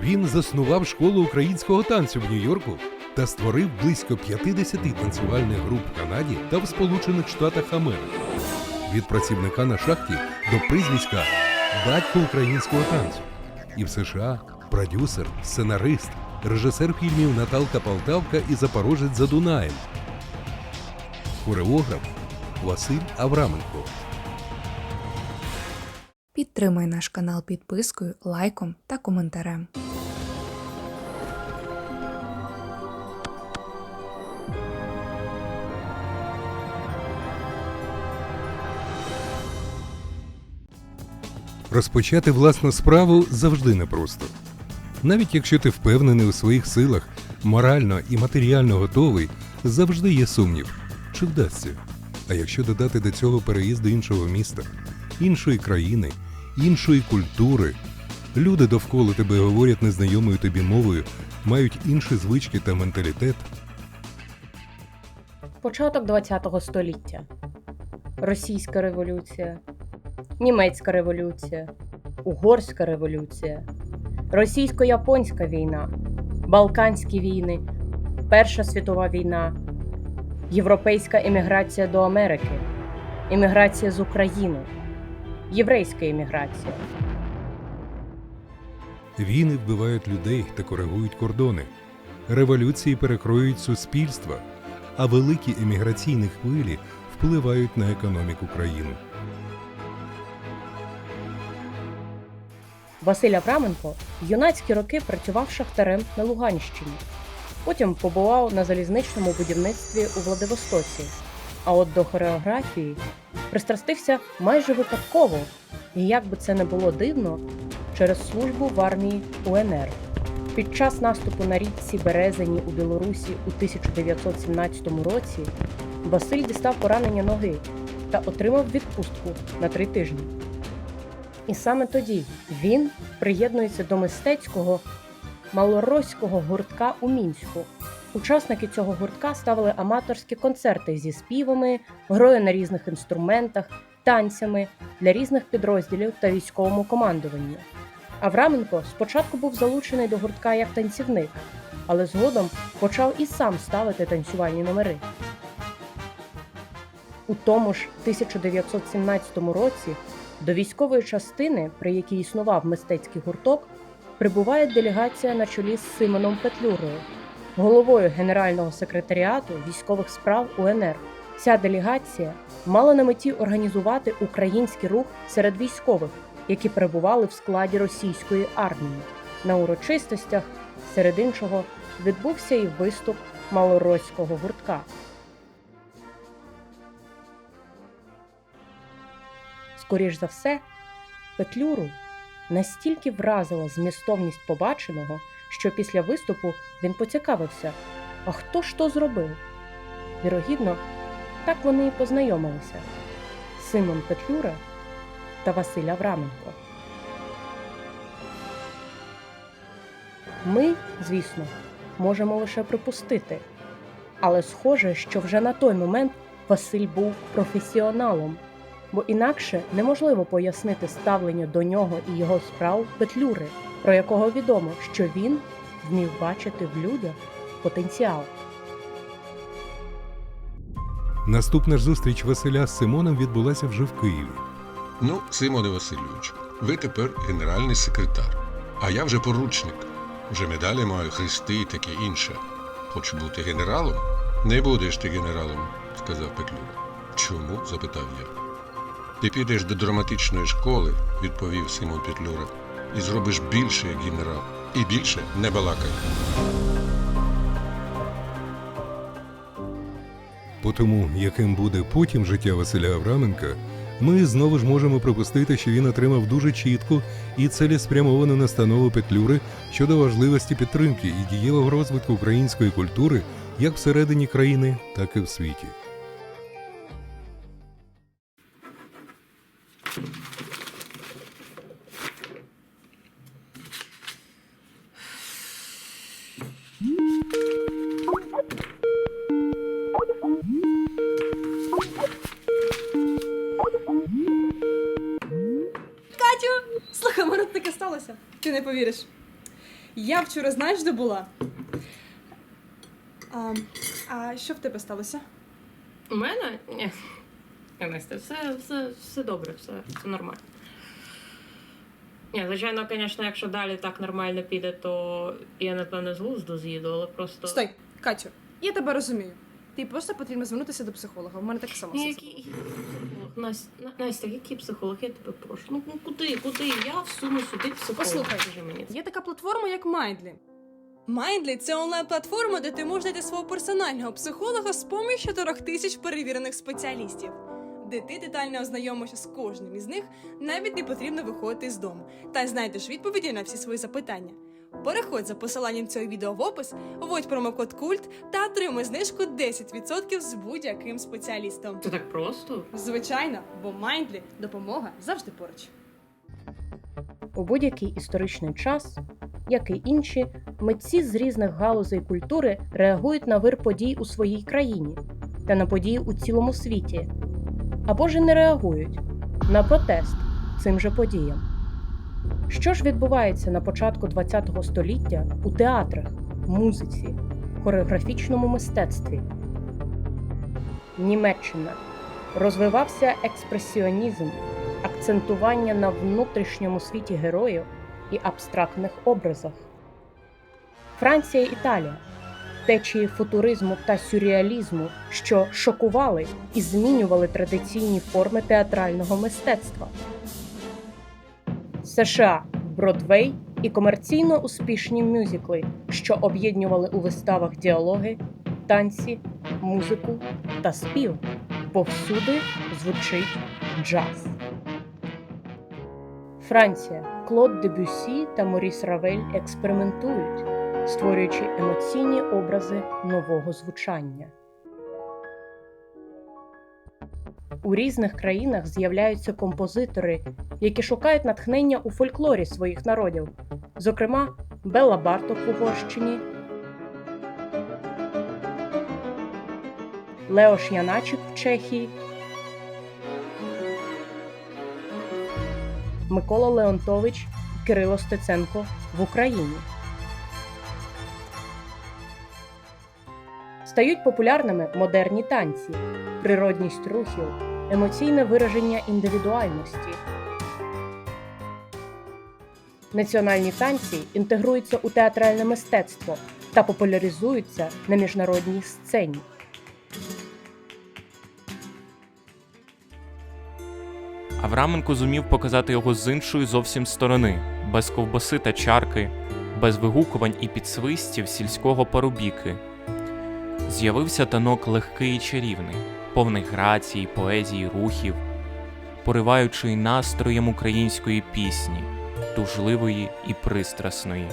Він заснував школу українського танцю в Нью-Йорку та створив близько 50 танцювальних груп в Канаді та в Сполучених Штатах Америки. Від працівника на шахті до прізвиська батько українського танцю. І в США продюсер, сценарист, режисер фільмів Наталка Полтавка і Запорожець за Дунаєм. Хореограф Василь Авраменко. Підтримай наш канал підпискою, лайком та коментарем. Розпочати власну справу завжди непросто. Навіть якщо ти впевнений у своїх силах, морально і матеріально готовий, завжди є сумнів, чи вдасться. А якщо додати до цього переїзд до іншого міста, іншої країни, іншої культури, люди довкола тебе говорять незнайомою тобі мовою, мають інші звички та менталітет, Початок ХХ століття. Російська революція, Німецька революція, Угорська революція, Російсько-японська війна, Балканські війни, Перша світова війна, Європейська еміграція до Америки, еміграція з України, Єврейська еміграція. Війни вбивають людей та коригують кордони. Революції перекроюють суспільства, а великі еміграційні хвилі впливають на економіку країни. Василь Авраменко в юнацькі роки працював шахтарем на Луганщині. Потім побував на залізничному будівництві у Владивостоці. А от до хореографії пристрастився майже випадково, і як би це не було дивно, через службу в армії УНР. Під час наступу на річці Березині у Білорусі у 1917 році Василь дістав поранення ноги та отримав відпустку на три тижні. І саме тоді він приєднується до мистецького малоросійського гуртка у Мінську. Учасники цього гуртка ставили аматорські концерти зі співами, грою на різних інструментах, танцями для різних підрозділів та військовому командуванню. Авраменко спочатку був залучений до гуртка як танцівник, але згодом почав і сам ставити танцювальні номери. У тому ж 1917 році до військової частини, при якій існував мистецький гурток, прибуває делегація на чолі з Симоном Петлюрою, головою Генерального секретаріату військових справ УНР. Ця делегація мала на меті організувати український рух серед військових, які перебували в складі російської армії. На урочистостях, серед іншого, відбувся і виступ малоросійського гуртка. Скоріш за все, Петлюру настільки вразила змістовність побаченого, що після виступу він поцікавився, а хто ж то зробив? Вірогідно, так вони і познайомилися Симон Петлюра та Василь Авраменко. Ми, звісно, можемо лише припустити, але схоже, що вже на той момент Василь був професіоналом бо інакше неможливо пояснити ставлення до нього і його справ Петлюри, про якого відомо, що він вмів бачити в людях потенціал. Наступна ж зустріч Василя з Симоном відбулася вже в Києві. Ну, Симоне Васильович, ви тепер генеральний секретар, а я вже поручник. Вже медалі маю, хрести і таке інше. Хочу бути генералом? Не будеш ти генералом, сказав Петлюра. Чому? запитав я. Ти підеш до драматичної школи, відповів Симон Петлюра, і зробиш більше, як генерал. І більше не балакай. По тому, яким буде потім життя Василя Авраменка, ми знову ж можемо припустити, що він отримав дуже чітку і цілеспрямовану настанову Петлюри щодо важливості підтримки і дієвого розвитку української культури як всередині країни, так і в світі. Повіриш. Я вчора знаєш, де була? А, а що в тебе сталося? У мене? Ні. Ні, Настя, все, все, все добре, все, все нормально. Ні, звичайно, звісно, якщо далі так нормально піде, то я, напевно, з глузду з'їду, але просто. Стой, Катю, я тебе розумію. Ти просто потрібно звернутися до психолога. У мене так само. Ні? Настя, На- Настя, який психолог? Я тебе прошу. Ну ну, куди, куди? Я всуну сюди психолога. Послухай. Скажи мені. Є така платформа, як Mindly. Mindly – це онлайн-платформа, де ти можеш знайти свого персонального психолога з поміж 4 тисяч перевірених спеціалістів, де ти детально ознайомишся з кожним із них, навіть не потрібно виходити з дому, та знайдеш відповіді на всі свої запитання. Переходь за посиланням цього відео в опис, вводь промокод КУЛЬТ та отримай знижку 10% з будь-яким спеціалістом. Це так просто? Звичайно, бо Mindly – допомога завжди поруч. У будь-який історичний час, як і інші, митці з різних галузей культури реагують на вир подій у своїй країні та на події у цілому світі, або ж і не реагують на протест цим же подіям. Що ж відбувається на початку ХХ століття у театрах, музиці, хореографічному мистецтві? Німеччина розвивався експресіонізм, акцентування на внутрішньому світі героїв і абстрактних образах. Франція, Італія течії футуризму та сюрреалізму, що шокували і змінювали традиційні форми театрального мистецтва. США Бродвей і комерційно успішні мюзикли, що об'єднували у виставах діалоги, танці, музику та спів. Повсюди звучить джаз. Франція Клод Дебюсі та Моріс Равель експериментують, створюючи емоційні образи нового звучання. У різних країнах з'являються композитори, які шукають натхнення у фольклорі своїх народів, зокрема Белла Барток в Угорщині, Леош Яначик в Чехії, Микола Леонтович і Кирило Стеценко в Україні. Стають популярними модерні танці, природність рухів, емоційне вираження індивідуальності. Національні танці інтегруються у театральне мистецтво та популяризуються на міжнародній сцені. Авраменко зумів показати його з іншої зовсім сторони, без ковбаси та чарки, без вигукувань і підсвистів сільського парубіки. З'явився танок легкий і чарівний, повний грації, поезії, рухів, пориваючий настроєм української пісні, тужливої і пристрасної.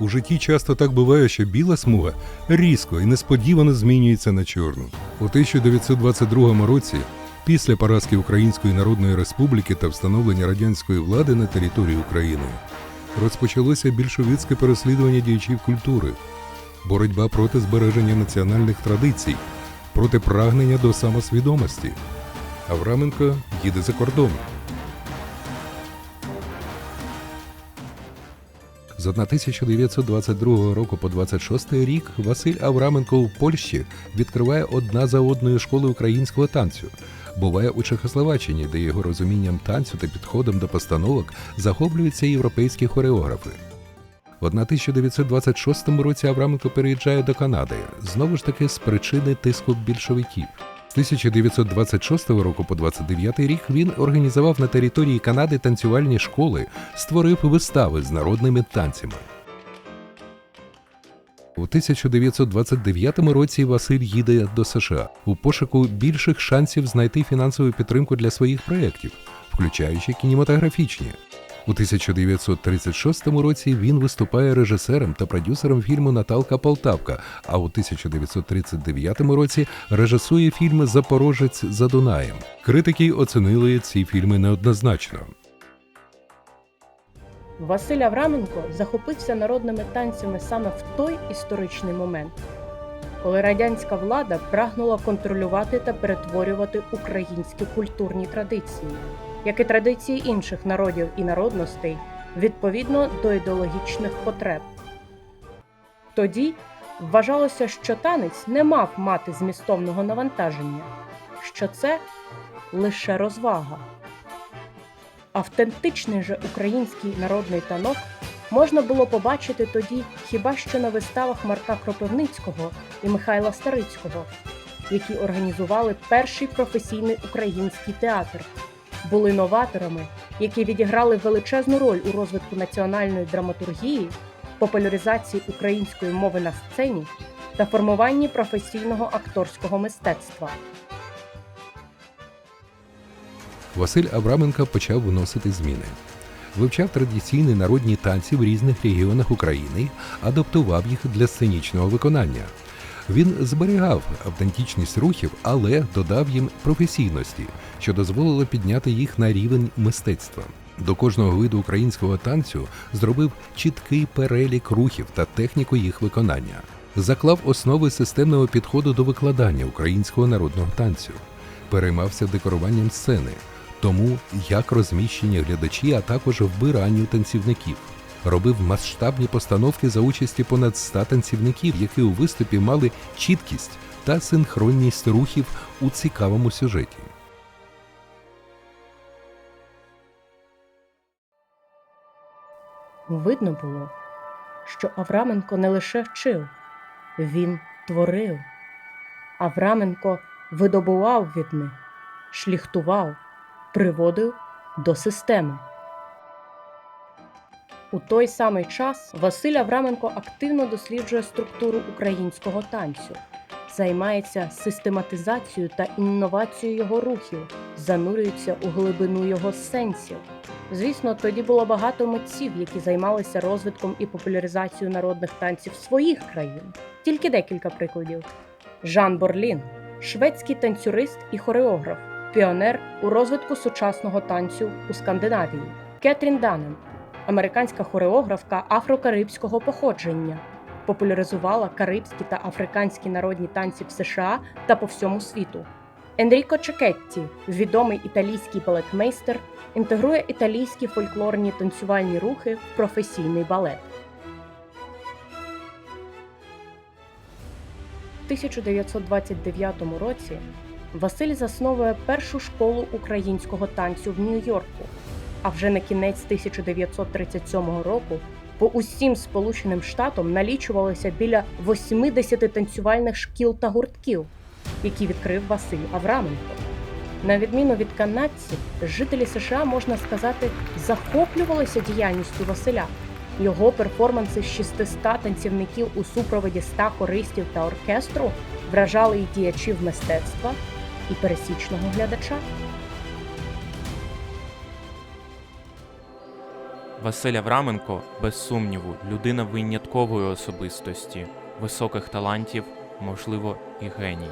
У житті часто так буває, що біла смуга різко і несподівано змінюється на чорну. У 1922 році, після поразки Української Народної Республіки та встановлення радянської влади на території України, розпочалося більшовицьке переслідування діячів культури, боротьба проти збереження національних традицій, проти прагнення до самосвідомості. Авраменко їде за кордон. З 1922 року по 26 рік Василь Авраменко в Польщі відкриває одна за одною школи українського танцю. Буває у Чехословаччині, де його розумінням танцю та підходом до постановок захоплюються європейські хореографи. В 1926 році Авраменко переїжджає до Канади, знову ж таки з причини тиску більшовиків. З 1926 року по 29 рік він організував на території Канади танцювальні школи, створив вистави з народними танцями. У 1929 році Василь їде до США у пошуку більших шансів знайти фінансову підтримку для своїх проєктів, включаючи кінематографічні. У 1936 році він виступає режисером та продюсером фільму Наталка Полтавка. А у 1939 році режисує фільм Запорожець за Дунаєм. Критики оцінили ці фільми неоднозначно. Василь Авраменко захопився народними танцями саме в той історичний момент, коли радянська влада прагнула контролювати та перетворювати українські культурні традиції, як і традиції інших народів і народностей відповідно до ідеологічних потреб. Тоді вважалося, що танець не мав мати змістовного навантаження, що це лише розвага. Автентичний же український народний танок можна було побачити тоді хіба що на виставах Марка Кропивницького і Михайла Старицького, які організували перший професійний український театр, були новаторами, які відіграли величезну роль у розвитку національної драматургії, популяризації української мови на сцені та формуванні професійного акторського мистецтва. Василь Абраменко почав вносити зміни. Вивчав традиційні народні танці в різних регіонах України, адаптував їх для сценічного виконання. Він зберігав автентичність рухів, але додав їм професійності, що дозволило підняти їх на рівень мистецтва. До кожного виду українського танцю зробив чіткий перелік рухів та техніку їх виконання, заклав основи системного підходу до викладання українського народного танцю, переймався декоруванням сцени, тому як розміщення глядачі, а також вбиранню танцівників. Робив масштабні постановки за участі понад 100 танцівників, які у виступі мали чіткість та синхронність рухів у цікавому сюжеті. Видно було, що Авраменко не лише вчив, він творив. Авраменко видобував від них, шліхтував, приводив до системи. У той самий час Василь Авраменко активно досліджує структуру українського танцю, займається систематизацією та інновацією його рухів, занурюється у глибину його сенсів. Звісно, тоді було багато митців, які займалися розвитком і популяризацією народних танців своїх країн. Тільки декілька прикладів: Жан Борлін, шведський танцюрист і хореограф, піонер у розвитку сучасного танцю у Скандинавії, Кетрін Данен, американська хореографка афрокарибського походження, популяризувала карибські та африканські народні танці в США та по всьому світу. Енріко Чекетті, відомий італійський балетмейстер, інтегрує італійські фольклорні танцювальні рухи в професійний балет. У 1929 році Василь засновує першу школу українського танцю в Нью-Йорку. А вже на кінець 1937 року по усім Сполученим Штатам налічувалося біля 80 танцювальних шкіл та гуртків, які відкрив Василь Авраменко. На відміну від канадців, жителі США, можна сказати, захоплювалися діяльністю Василя. Його перформанси з 600 танцівників у супроводі 100 хористів та оркестру вражали і діячів мистецтва, і пересічного глядача. Василь Авраменко, без сумніву, людина виняткової особистості, високих талантів, можливо, і геній.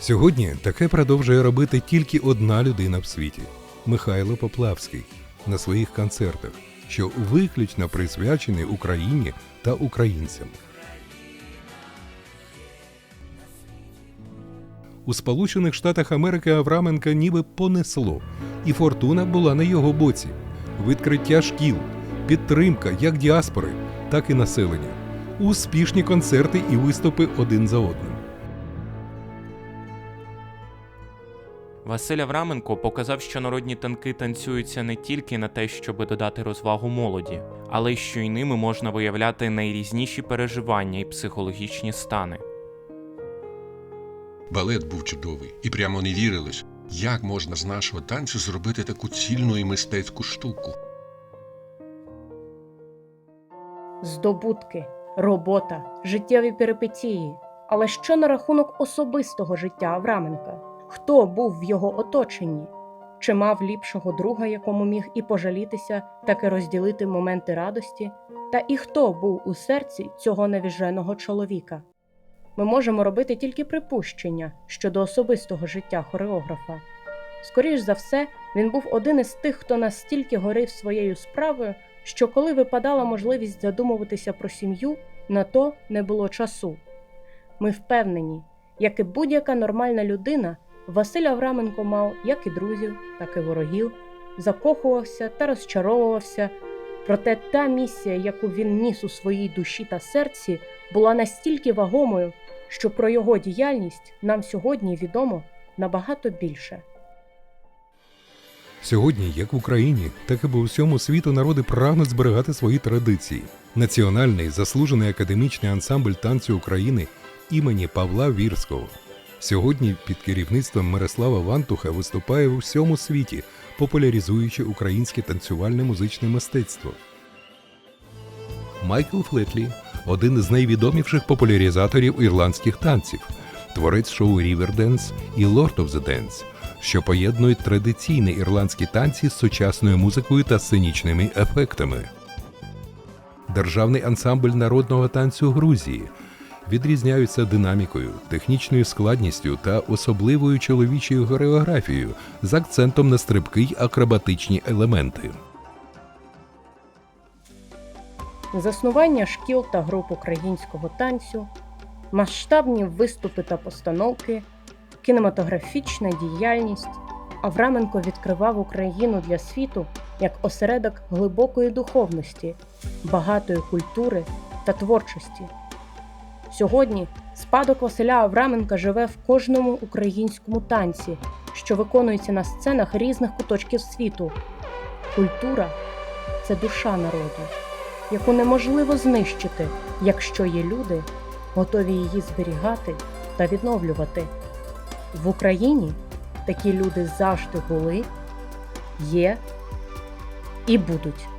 Сьогодні таке продовжує робити тільки одна людина в світі Михайло Поплавський на своїх концертах, що виключно присвячені Україні та українцям. У Сполучених Штатах Америки Авраменка ніби понесло, і фортуна була на його боці. Відкриття шкіл, підтримка як діаспори, так і населення, успішні концерти і виступи один за одним. Василь Авраменко показав, що народні танки танцюються не тільки на те, щоб додати розвагу молоді, але й що й ними можна виявляти найрізніші переживання і психологічні стани. Балет був чудовий, і прямо не вірилось, як можна з нашого танцю зробити таку цільну і мистецьку штуку. здобутки, робота, життєві перипетії. Але що на рахунок особистого життя Авраменка? Хто був в його оточенні? Чи мав ліпшого друга, якому міг і пожалітися, так і розділити моменти радості? Та і хто був у серці цього невіженого чоловіка? Ми можемо робити тільки припущення щодо особистого життя хореографа. Скоріш за все, він був один із тих, хто настільки горив своєю справою, що коли випадала можливість задумуватися про сім'ю, на то не було часу. Ми впевнені, як і будь-яка нормальна людина, Василь Авраменко мав як і друзів, так і ворогів, закохувався та розчаровувався. Проте та місія, яку він ніс у своїй душі та серці, була настільки вагомою, що про його діяльність нам сьогодні відомо набагато більше. Сьогодні, як в Україні, так і по всьому світу народи прагнуть зберігати свої традиції. Національний заслужений академічний ансамбль танцю України імені Павла Вірського. Сьогодні під керівництвом Мирослава Вантуха виступає у всьому світі, популяризуючи українське танцювальне музичне мистецтво. Майкл Флетлі один із найвідоміших популяризаторів ірландських танців, творець шоу Riverdance і Lord of the Dance, що поєднують традиційні ірландські танці з сучасною музикою та сценічними ефектами. Державний ансамбль народного танцю Грузії відрізняються динамікою, технічною складністю та особливою чоловічою хореографією з акцентом на стрибки й акробатичні елементи. Заснування шкіл та груп українського танцю, масштабні виступи та постановки, кінематографічна діяльність. Авраменко відкривав Україну для світу як осередок глибокої духовності, багатої культури та творчості. Сьогодні спадок Василя Авраменка живе в кожному українському танці, що виконується на сценах різних куточків світу. Культура це душа народу яку неможливо знищити, якщо є люди, готові її зберігати та відновлювати. В Україні такі люди завжди були, є і будуть.